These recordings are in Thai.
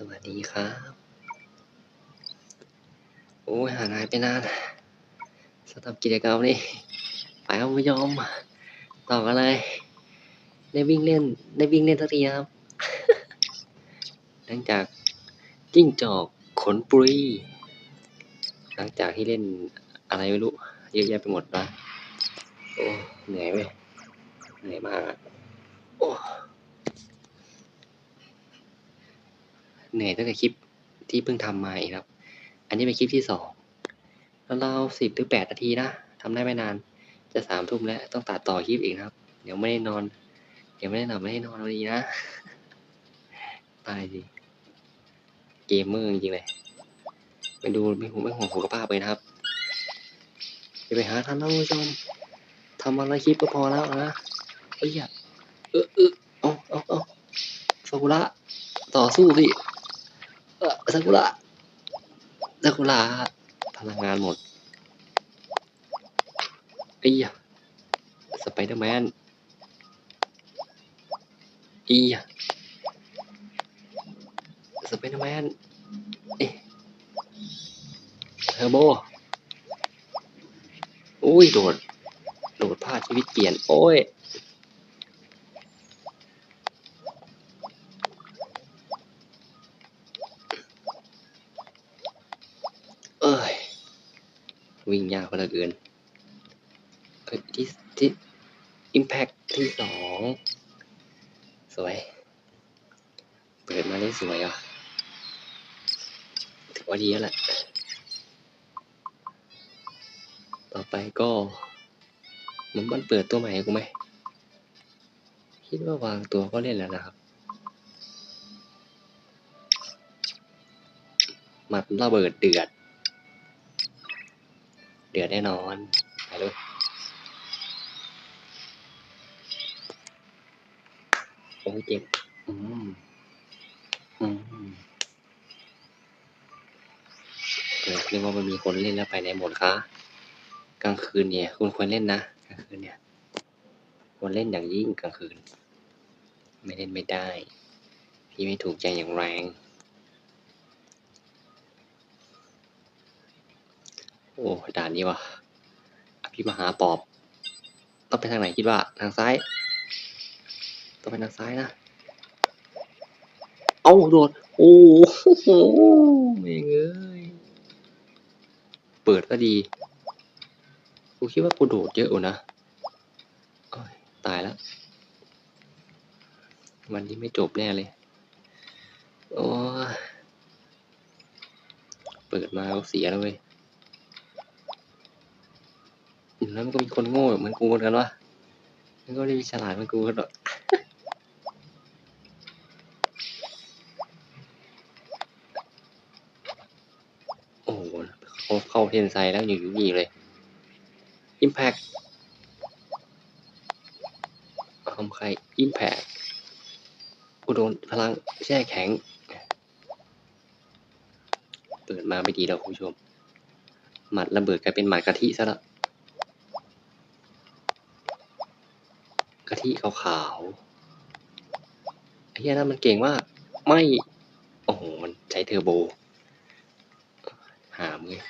สวัสดีครับ โอ้ยหานายไปนานสำหรับกิจกรรมนี่ไปครับคุณผู้ชมต่อกันเลย ได้วิ่งเล่น ได้วิ่งเล่นสักทีครับ หลังจากจิ้งจอกขนปุยหลังจากที่เล่นอะไรไม่รู้ เยอะแยะไปหมดนะโอ้เหนื่อยเว้ยเหนื่อยมากโอ้ เหนื่อยตั้งแต่คลิปที่เพิ่งทำมาอีกครับ อันนี้เป็นคลิปที่สองแล้วเราสิบหรือแปดนาทีนะทำได้ไม่นาน จะสามทุ่มแล้วต้องตัดต่อคลิปอีกนะครับ เดี๋ยวไม่ได้นอน เดี๋ยวไม่ได้นอนไม่ได้นอนวันนี้นะ ตายสิเกมเมอร์จริงๆเลยไปดูไม่ห่วงไม่ห่วงสุขภาพเลยนะครับอย่าไปหาทำนะคุณผู้ชมทำวันละคลิปก็พอแล้วนะเอ้ยเออเออเอาเอาเอาซากุระต่อสู้สิ ซากุระซากุระพลังงานหมดอ้ยอสไปเดอร์แมนอียสไปเดอร์แมนเอ๊ะเทอร์โบอุ้ยโดด โดดพลาดชีวิตเปลี่ยน โอ้ย เอ้ย วิ่งยากกว่าเหลือเกินเอ้ยที่ที่อิมแพคที่สองสวย เปิดมาได้สวยอะถือว่าดีแล้วแหละต่อไปก็มันมันเปิดตัวใหม่กูไหมคิดว่าวางตัวก็เล่นแล้วนะครับหมัดระเบิดเดือด เดือดแน่นอนไปเลยโอ้เจ็บ อืม อืมเออนึกว่ามันมีคนเล่นแล้วไปไหนหมดคะกลางคืนเนี่ย คุณควรเล่นนะกลางคืนเนี่ยควรเล่นอย่างยิ่งกลางคืน ไม่เล่นไม่ได้ พี่ไม่ถูกใจอย่างแรง โอ้ด่านนี้วะอภิมหาปอบต้องไปทางไหนคิดว่าทางซ้ายต้องไปทางซ้ายนะ เอาโดดโอ้โหไม่งเอ้ยเปิดก็ดีกูคิดว่ากูโดดเยอะกว่นะตายแล้ววันนี้ไม่จบแน่เลย โอ้ เปิดมาเสียแล้วเว้ย แล้วมันก็มีคนโง่เหมือนกูเหมือนกันวะมันก็ได้มีฉลาดเหมือนกูกันหรอกโอ้โหเขาเข้าเทนไซแล้วอยู่อยู่นี่เลย Impact ทำใคร Impact กูโดนพลังแช่แข็ง เปิดมาไม่ดีแล้วคุณผู้ชมหมัดระเบิดกลายเป็นหมัดกะทิซะละ กะทิขาวๆไอ้เหี้ยนั่นมันเก่งมาก ไม่ โอ้โห มันใช้เทอร์โบ หามเลย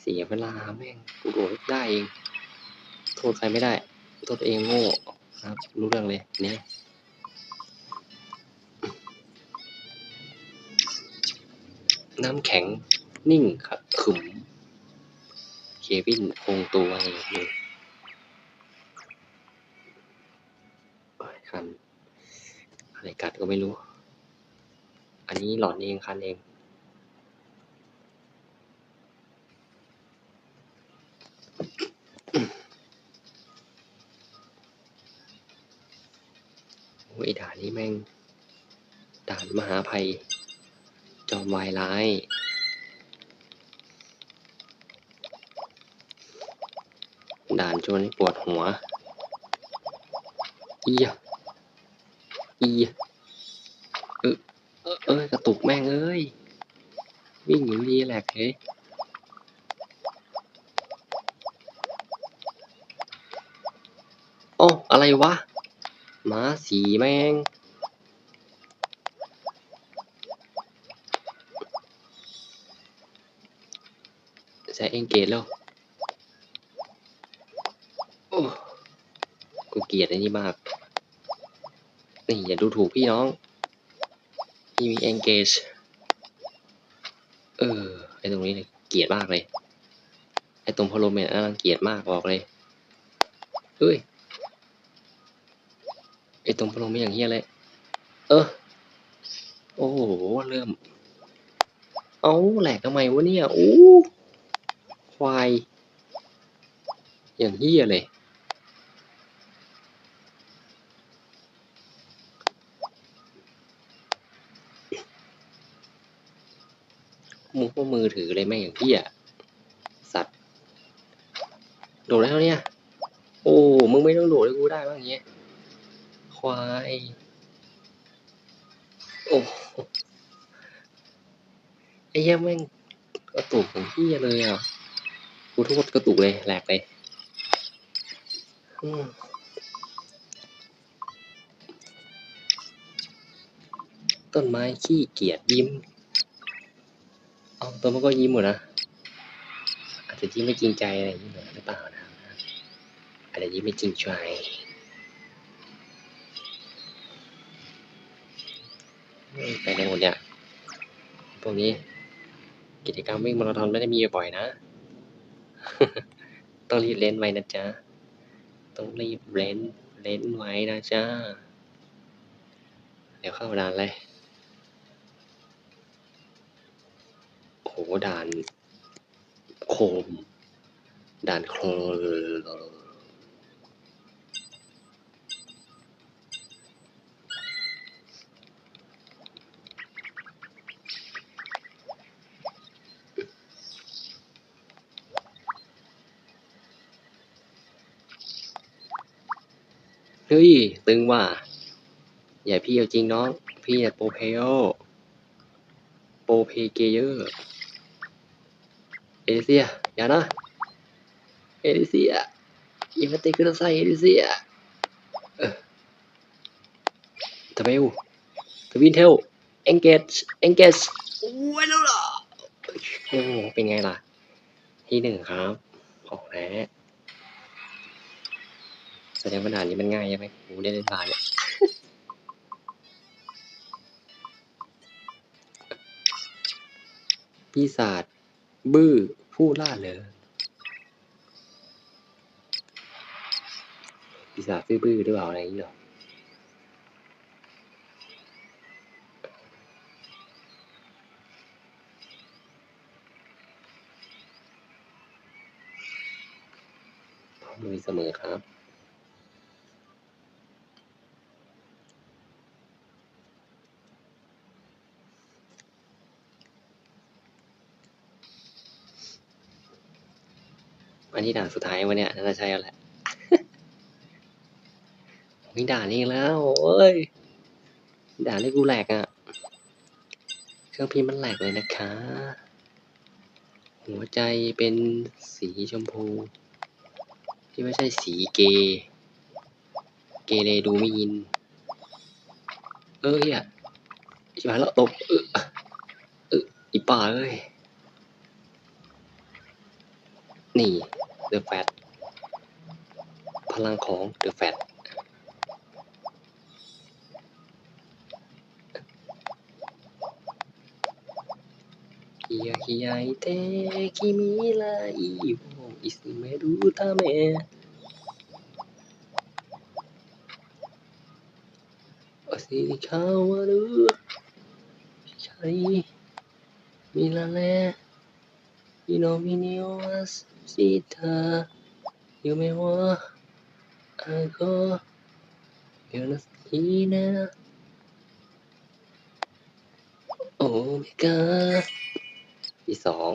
เสียเวลาแม่งกูโดดได้เอง โทษใครไม่ได้ โทษตัวเองโง่ครับ รู้เรื่องเลย เนี่ยน้ำแข็งนิ่งครับขึมเควินคงตัวเองเลยโอ้ยคัน อะไรกัดก็ไม่รู้ อันนี้หลอนเองคันเอง โอ้ยด่านนี้แม่ง ด่านมหาภัย จอมวายร้ายด่านชวนให้ปวดหัว เอีย อีเออเออกระตุกแม่งเอ้ย วิ่งหนีดีแหลกเฮ้โอ้อะไรวะม้าสีแมงแซเองเกตแล้วกูเกลียดอันนี้มาก นี่อย่าดูถูกพี่น้อง พี่มี engage เออไอตรงนี้เนี่ยเกลียดมากเลย ไอตรงพอลมนี่ยน่ารังเกียจมากบอกเลยเฮ้ยไอตรงพอลมไม่อย่างเฮี้ยเลย เออ โอ้โห เริ่ม เอาแหลกทำไมวะเนี่ย โอ้ควาย อย่างเฮี้ยเลย มุกว่ามือถือเลยแม่งอย่างเฮี้ยสัตว์โดดได้แล้วเนี่ย โอ้มึงไม่ต้องโดดให้กูได้บ้างงเงี้ยควายโอ้ไอ้เหี้ยแม่งกระตุกของพี่เลยอะกูโทษกระตุกเลยแหลกเลยอืมต้นไม้ขี้เกียจยิ้ม ต้นมันก็ยิ้มหมดนะอาจจะยิ้มไม่จริงใจอะไรอย่างนี้หรือเปล่านะอาจจะยิ้มไม่จริงใจไปไหนหมดเนี่ยพวกนี้ กิจกรรมวิ่งมาราธอนไม่ได้มีบ่อยนะ ต้องรีบเล่นไว้นะจ๊ะ ต้องรีบเล่นเล่นไว้นะจ๊ะ เดี๋ยวเข้าด่านเลย ด่านโคม ด่านโคลเฮ้ย ตึงว่ะ อย่าพี่เอาจริงน้อง พี่อะโปรเพลโปรเพเกเยอร์ เอลิเซีย อย่านะ เอลิเซียยิงมาเตะขึ้นใส่เอลิเซียเออทเวลทวินเทลเอนเกจเอนเกจโอ้ยแล้วล่ะโอ้เป็นไงล่ะ ที่หนึ่งครับของแท้แสดงว่าด่านนี้มันง่ายใช่ไหมกูได้เล่นด่านเนี่ยปีศาจ บื้อ ผู้ล่าเลอปีศาจบื้อหรือเปล่าอะไรอย่างนี้เหรอพร้อมลุยเสมอครับ อันนี้ด่านสุดท้ายวะเนี่ยน่าจะใช่แล้วแหละมีด่านนี้แล้วโอ้ย ด่านที่กูแหลกอะ่ะ เครื่องพิมพ์มันแหลกเลยนะคะ หัวใจเป็นสีชมพู ที่ไม่ใช่สีเก เกเรดูไม่ยิน เอ้ยอะชิบหายแล้วตบเออเอออีป่าเอ้ย นี่ เดอะแฟตพลังของเดอะแฟตคิยาคิยาอิเตคิมิลาอิโออิสเมรุตาเมโอซิริคาวารุชัยมิลาเล イノミニ You know me new was Sita You may want I go You're not Ina Oh my god ที่สอง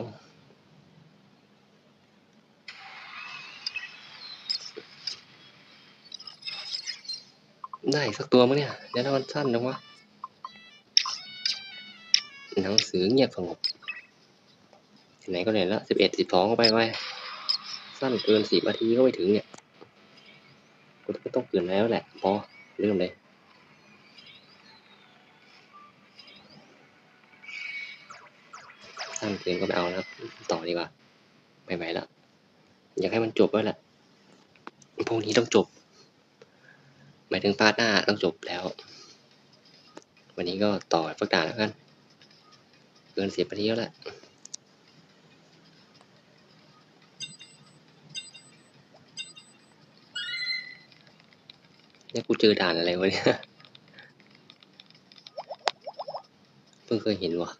ได้สักตัวมั้งเนี่ยแล้วมันสั้นจังวะหนังสือเงียบสงบ ไหนก็ไหนละสิบเอ็ดสิบสองเข้าไปไว้สั้นเกินสิบนาทีก็ไม่ถึงเนี่ยกูก็ต้องเกินแล้วแหละพอเริ่มเลยสั้นเกินก็ไม่เอาแล้วต่อดีกว่าไม่ไหวแล้วอยากให้มันจบแล้วแหละพวกนี้ต้องจบ หมายถึงพาร์ทหน้าต้องจบแล้ว วันนี้ก็ต่อฟักดาแล้วกัน เกินสิบนาทีแล้วแหละ เนี่ยกูเจอด่านอะไรวะเนี่ย เพิ่งเคยเห็นว่ะ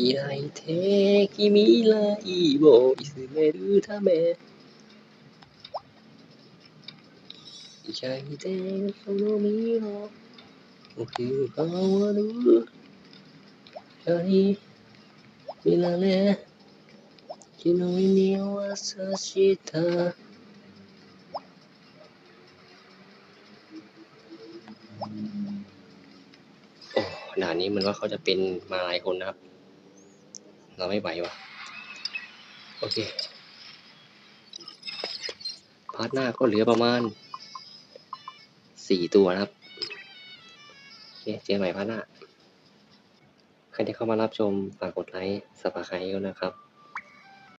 開いて君らいをいすめるため 焼いてその身を置き変わる光見られ昨日にはさしたโอ้ด่านนี้เหมือนว่าเขาจะเป็นมาหลายคนนะครับ เราไม่ไหวว่ะ โอเค พาร์ทหน้าก็เหลือประมาณ สี่ตัวนะครับโอเคเจอกันใหม่พาร์ทหน้าใครที่เข้ามารับชมฝากกดไลค์สับสไครต์ด้วยนะครับ